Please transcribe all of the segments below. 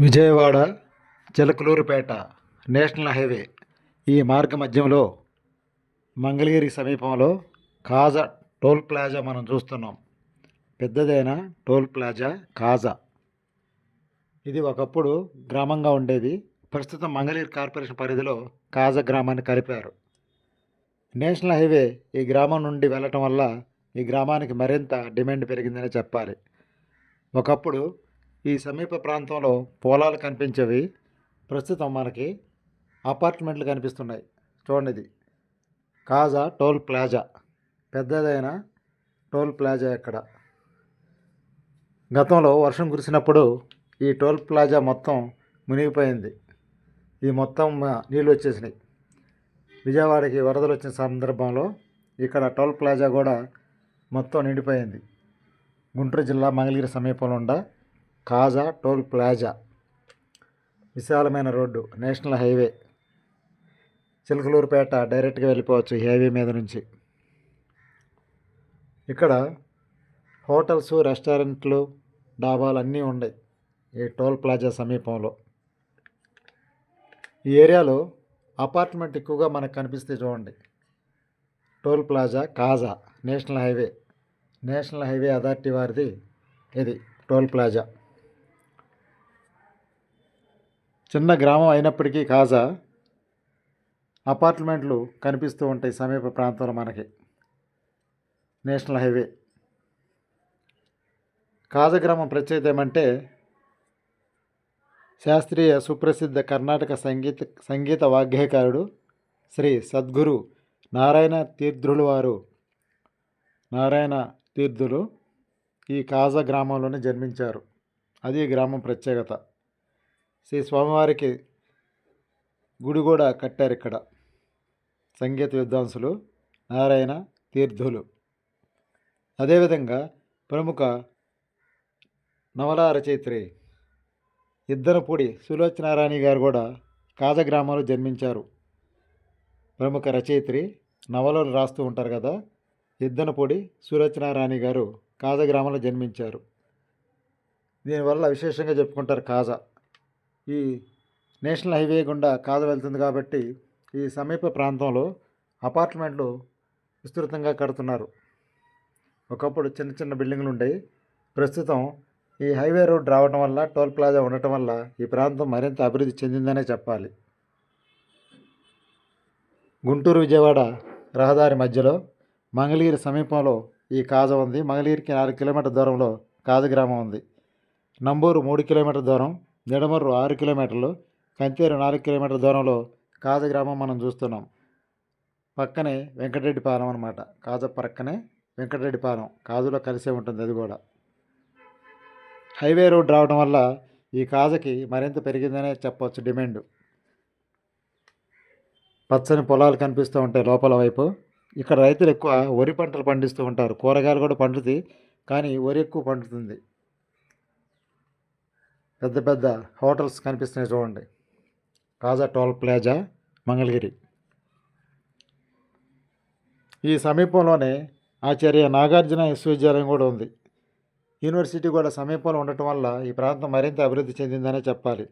Vijayawada Chilakaluripet national highway ఈ మార్గ మధ్యంలో మంగళగిరి సమీపంలో కాజా టోల్ ప్లాజా మనం చూస్తున్నాం. పెద్దదైన టోల్ ప్లాజా కాజా. ఇది ఒకప్పుడు గ్రామంగా ఉండేది. ప్రస్తుతం మంగళగిరి కార్పొరేషన్ పరిధిలో కాజా గ్రామాన్ని కలిపారు. నేషనల్ హైవే ఈ గ్రామం నుండి వెళ్ళటం వల్ల ఈ గ్రామానికి మరింత డిమాండ్ పెరిగిందనే చెప్పాలి. ఒకప్పుడు ఈ సమీప ప్రాంతంలో పొలాలు కనిపించేవి. ప్రస్తుతం మనకి అపార్ట్మెంట్లు కనిపిస్తున్నాయి. చూడండి ఇది. Kaza toll plaza. పెద్దదైన టోల్ ప్లాజా ఇక్కడ గతంలో వర్షం కురిసినప్పుడు ఈ టోల్ ప్లాజా మొత్తం మునిగిపోయింది. ఈ మొత్తం నీళ్ళు వచ్చేసినాయి. విజయవాడకి వరదలు వచ్చిన సందర్భంలో ఇక్కడ టోల్ ప్లాజా కూడా మొత్తం నిండిపోయింది. గుంటూరు జిల్లా మంగళగిరి సమీపంలో ఉండ కాజా టోల్ ప్లాజా. విశాలమైన రోడ్డు నేషనల్ హైవే. చిలకలూరుపేట డైరెక్ట్గా వెళ్ళిపోవచ్చు ఈ హైవే మీద నుంచి. ఇక్కడ హోటల్స్ రెస్టారెంట్లు డాబాలు అన్నీ ఉన్నాయి ఈ టోల్ ప్లాజా సమీపంలో. ఈ ఏరియాలో అపార్ట్మెంట్ ఎక్కువగా మనకు కనిపిస్తే చూడండి. Toll plaza Kaza national highway. National highway authority వారిది ఇది టోల్ ప్లాజా. చిన్న గ్రామం అయినప్పటికీ కాజా అపార్ట్మెంట్లు కనిపిస్తూ ఉంటాయి సమీప ప్రాంతంలో మనకి. National highway. కాజా గ్రామం ప్రత్యేకత ఏమంటే శాస్త్రీయ సుప్రసిద్ధ కర్ణాటక సంగీత సంగీత వాగ్గేయకారుడు శ్రీ సద్గురు నారాయణ తీర్థులు వారు. నారాయణ తీర్థులు ఈ కాజా గ్రామంలోనే జన్మించారు. అది గ్రామం ప్రత్యేకత. శ్రీ స్వామివారికి గుడి కూడా కట్టారు ఇక్కడ. సంగీత విద్వాంసులు నారాయణ తీర్థులు. అదేవిధంగా ప్రముఖ నవలా రచయిత్రి ఇద్దరపూడి సులోచనారాణి గారు కూడా కాజా గ్రామంలో జన్మించారు. ప్రముఖ రచయిత్రి నవలలు రాస్తూ ఉంటారు కదా ఇద్దనపూడి సులోచనారాణి గారు కాజా గ్రామంలో జన్మించారు. దీనివల్ల విశేషంగా చెప్పుకుంటారు కాజా. ఈ నేషనల్ హైవే గుండా కాదు వెళ్తుంది కాబట్టి ఈ సమీప ప్రాంతంలో అపార్ట్మెంట్లు విస్తృతంగా కడుతున్నారు. ఒకప్పుడు చిన్న చిన్న బిల్డింగ్లు ఉండేవి. ప్రస్తుతం ఈ హైవే రోడ్ రావడం వల్ల టోల్ ప్లాజా ఉండటం వల్ల ఈ ప్రాంతం మరింత అభివృద్ధి చెందిందనే చెప్పాలి. గుంటూరు విజయవాడ రహదారి మధ్యలో మంగళగిరి సమీపంలో ఈ కాజ ఉంది. మంగళగిరికి నాలుగు కిలోమీటర్ దూరంలో కాజ గ్రామం ఉంది. నంబూరు మూడు కిలోమీటర్ దూరం నిడమర్రు ఆరు కిలోమీటర్లు కంతేరు నాలుగు కిలోమీటర్ల దూరంలో కాజ గ్రామం మనం చూస్తున్నాం. పక్కనే వెంకటరెడ్డిపాలెం అనమాట కాజ పక్కనే వెంకటరెడ్డిపాలెం కాజులో కలిసే ఉంటుంది అది కూడా. హైవే రోడ్ రావడం వల్ల ఈ కాజకి మరింత పెరిగిందనే చెప్పవచ్చు డిమాండ్. పచ్చని పొలాలు కనిపిస్తూ ఉంటాయి లోపల వైపు. ఇక్కడ రైతులు ఎక్కువ వరి పంటలు పండిస్తూ ఉంటారు. కూరగాయలు కూడా పండుతాయి కానీ వరి ఎక్కువ పండుతుంది. పెద్ద పెద్ద హోటల్స్ కనిపిస్తున్నాయి చూడండి. Kaza toll plaza Mangalagiri. ఈ సమీపంలోనే ఆచార్య నాగార్జున విశ్వవిద్యాలయం కూడా ఉంది. యూనివర్సిటీ కూడా సమీపంలో ఉండటం వల్ల ఈ ప్రాంతం మరింత అభివృద్ధి చెందిందనే చెప్పాలి.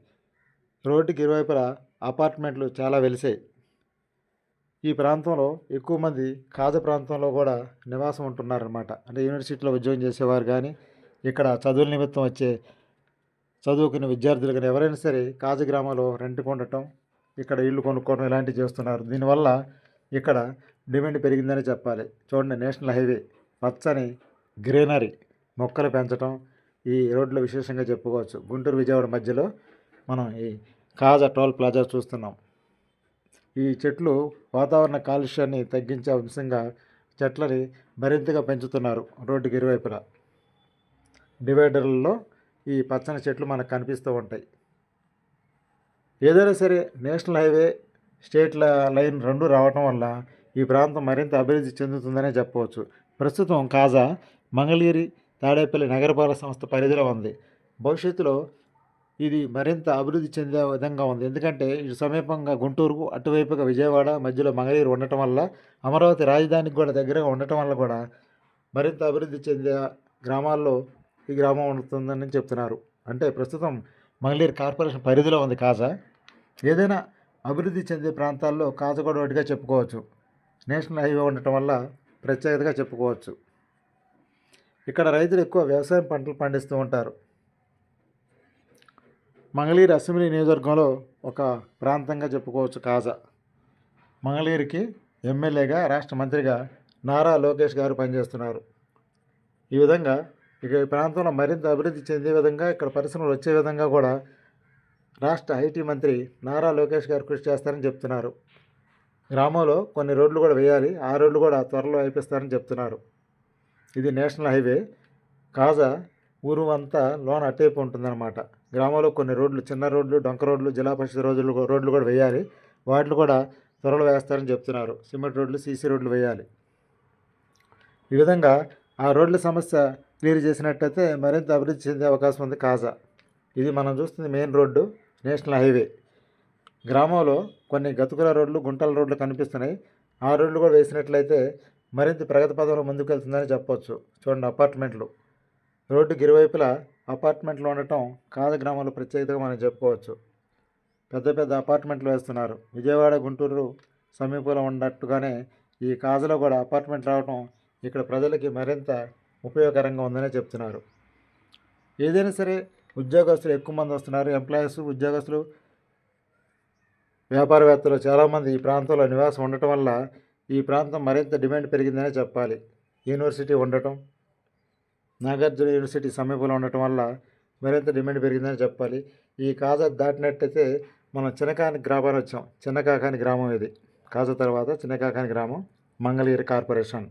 రోడ్డుకి ఇరువైపులా అపార్ట్మెంట్లు చాలా వెలిసాయి. ఈ ప్రాంతంలో ఎక్కువ మంది కాజ ప్రాంతంలో కూడా నివాసం ఉంటున్నారన్నమాట. అంటే యూనివర్సిటీలో ఉద్యోగం చేసేవారు కానీ ఇక్కడ చదువుల నిమిత్తం వచ్చే చదువుకునే విద్యార్థులు కానీ ఎవరైనా సరే కాజ గ్రామంలో రెంట్ కొండటం ఇక్కడ ఇల్లు కొనుక్కోవడం ఇలాంటివి చేస్తున్నారు. దీనివల్ల ఇక్కడ డిమాండ్ పెరిగిందని చెప్పాలి. చూడండి నేషనల్ హైవే పచ్చని గ్రీనరీ మొక్కలు పెంచడం ఈ రోడ్లు విశేషంగా చెప్పుకోవచ్చు. గుంటూరు విజయవాడ మధ్యలో మనం ఈ కాజా టోల్ ప్లాజా చూస్తున్నాం. ఈ చెట్లు వాతావరణ కాలుష్యాన్ని తగ్గించే అంశంగా చెట్లని మరింతగా పెంచుతున్నారు రోడ్డుకి ఇరువైపులా. డివైడర్లలో ఈ పచ్చని చెట్లు మనకు కనిపిస్తూ ఉంటాయి. ఏదైనా సరే నేషనల్ హైవే స్టేట్ లైన్ రెండు రావటం వల్ల ఈ ప్రాంతం మరింత అభివృద్ధి చెందుతుందనే చెప్పవచ్చు. ప్రస్తుతం కాజా మంగళగిరి తాడేపల్లి నగరపాలక సంస్థ పరిధిలో ఉంది. భవిష్యత్తులో ఇది మరింత అభివృద్ధి చెందే విధంగా ఉంది. ఎందుకంటే ఇటు సమీపంగా గుంటూరుకు అటువైపుగా విజయవాడ మధ్యలో మంగళగిరి ఉండటం వల్ల అమరావతి రాజధానికి కూడా దగ్గరగా ఉండటం వల్ల కూడా మరింత అభివృద్ధి చెందే గ్రామాల్లో ఈ గ్రామం ఉంటుందని చెప్తున్నారు. అంటే ప్రస్తుతం మంగళీర్ కార్పొరేషన్ పరిధిలో ఉంది కాజా. ఏదైనా అభివృద్ధి చెందే ప్రాంతాల్లో కాజా కూడా ఒకటిగా చెప్పుకోవచ్చు. నేషనల్ హైవే ఉండటం వల్ల ప్రత్యేకతగా చెప్పుకోవచ్చు. ఇక్కడ రైతులు ఎక్కువ వ్యవసాయం పంటలు పండిస్తూ ఉంటారు. మంగళీరు అసెంబ్లీ నియోజకవర్గంలో ఒక ప్రాంతంగా చెప్పుకోవచ్చు కాజా. మంగళగిరికి ఎమ్మెల్యేగా రాష్ట్ర మంత్రిగా నారా లోకేష్ గారు పనిచేస్తున్నారు. ఈ విధంగా ఇక ఈ ప్రాంతంలో మరింత అభివృద్ధి చెందే విధంగా ఇక్కడ పరిశ్రమలు వచ్చే విధంగా కూడా రాష్ట్ర ఐటీ మంత్రి నారా లోకేష్ గారు కృషి చేస్తారని చెప్తున్నారు. గ్రామంలో కొన్ని రోడ్లు కూడా వేయాలి ఆ రోడ్లు కూడా త్వరలో అయిపిస్తారని చెప్తున్నారు. ఇది నేషనల్ హైవే. కాజా ఊరు అంతా లోన అటేపు ఉంటుందన్నమాట. గ్రామంలో కొన్ని రోడ్లు చిన్న రోడ్లు డొంక రోడ్లు జిల్లా పరిషత్ రోజులు రోడ్లు కూడా వేయాలి. వాటిని కూడా త్వరలో వేస్తారని చెప్తున్నారు. సిమెంట్ రోడ్లు సీసీ రోడ్లు వేయాలి. ఈ విధంగా ఆ రోడ్ల సమస్య క్లియర్ చేసినట్టయితే మరింత అభివృద్ధి చెందే అవకాశం ఉంది కాజా. ఇది మనం చూస్తుంది మెయిన్ రోడ్డు నేషనల్ హైవే. గ్రామంలో కొన్ని గతుకుల రోడ్లు గుంటల రోడ్లు కనిపిస్తున్నాయి. ఆ రోడ్లు కూడా వేసినట్లయితే మరింత ప్రగతి పదంలో ముందుకు వెళ్తుందని చూడండి అపార్ట్మెంట్లు. రోడ్డుకి ఇరువైపులా అపార్ట్మెంట్లు ఉండటం కాద గ్రామంలో ప్రత్యేకతగా మనం చెప్పుకోవచ్చు. పెద్ద పెద్ద అపార్ట్మెంట్లు వేస్తున్నారు. విజయవాడ గుంటూరు సమీపంలో ఉన్నట్టుగానే ఈ కాజలో కూడా అపార్ట్మెంట్ రావటం ఇక్కడ ప్రజలకి మరింత ఉపయోగకరంగా ఉందనే చెప్తున్నారు. ఏదైనా సరే ఉద్యోగస్తులు ఎక్కువ మంది వస్తున్నారు. ఎంప్లాయీస్ ఉద్యోగస్తులు వ్యాపారవేత్తలు చాలామంది ఈ ప్రాంతంలో నివాసం ఉండటం వల్ల ఈ ప్రాంతం మరింత డిమాండ్ పెరిగిందనే చెప్పాలి. యూనివర్సిటీ ఉండటం నాగార్జున యూనివర్సిటీ సమీపంలో ఉండటం వల్ల మరింత డిమాండ్ పెరిగిందని చెప్పాలి. ఈ కాజా దాటినట్టయితే మనం చిన్నకాని గ్రామాన్ని వచ్చాం. చిన్నకాకాని గ్రామం ఇది. కాజా తర్వాత చిన్నకాకాని గ్రామం మంగళగిరి కార్పొరేషన్.